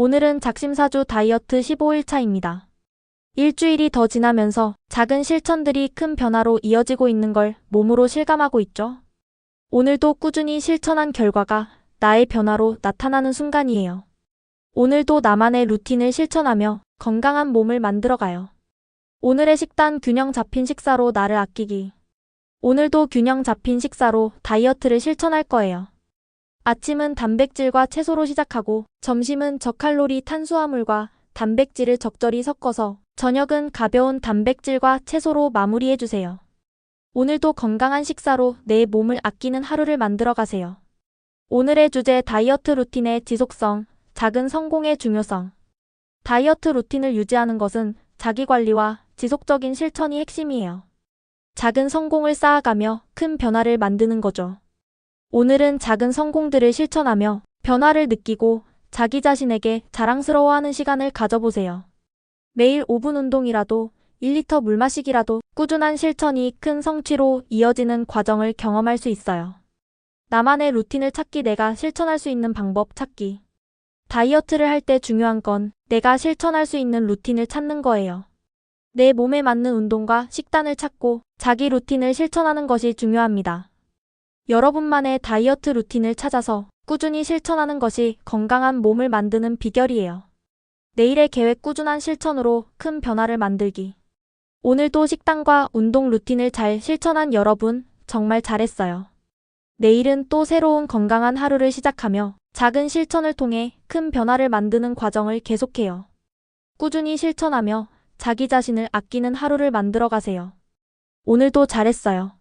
오늘은 작심사주 다이어트 15일차입니다. 일주일이 더 지나면서 작은 실천들이 큰 변화로 이어지고 있는 걸 몸으로 실감하고 있죠. 오늘도 꾸준히 실천한 결과가 나의 변화로 나타나는 순간이에요. 오늘도 나만의 루틴을 실천하며 건강한 몸을 만들어가요. 오늘의 식단 균형 잡힌 식사로 나를 아끼기. 오늘도 균형 잡힌 식사로 다이어트를 실천할 거예요. 아침은 단백질과 채소로 시작하고 점심은 저칼로리 탄수화물과 단백질을 적절히 섞어서 저녁은 가벼운 단백질과 채소로 마무리해주세요. 오늘도 건강한 식사로 내 몸을 아끼는 하루를 만들어 가세요. 오늘의 주제 다이어트 루틴의 지속성, 작은 성공의 중요성. 다이어트 루틴을 유지하는 것은 자기관리와 지속적인 실천이 핵심이에요. 작은 성공을 쌓아가며 큰 변화를 만드는 거죠. 오늘은 작은 성공들을 실천하며 변화를 느끼고 자기 자신에게 자랑스러워하는 시간을 가져보세요. 매일 5분 운동이라도 1리터 물 마시기라도 꾸준한 실천이 큰 성취로 이어지는 과정을 경험할 수 있어요. 나만의 루틴을 찾기 내가 실천할 수 있는 방법 찾기. 다이어트를 할 때 중요한 건 내가 실천할 수 있는 루틴을 찾는 거예요. 내 몸에 맞는 운동과 식단을 찾고 자기 루틴을 실천하는 것이 중요합니다. 여러분만의 다이어트 루틴을 찾아서 꾸준히 실천하는 것이 건강한 몸을 만드는 비결이에요. 내일의 계획 꾸준한 실천으로 큰 변화를 만들기. 오늘도 식단과 운동 루틴을 잘 실천한 여러분, 정말 잘했어요. 내일은 또 새로운 건강한 하루를 시작하며 작은 실천을 통해 큰 변화를 만드는 과정을 계속해요. 꾸준히 실천하며 자기 자신을 아끼는 하루를 만들어 가세요. 오늘도 잘했어요.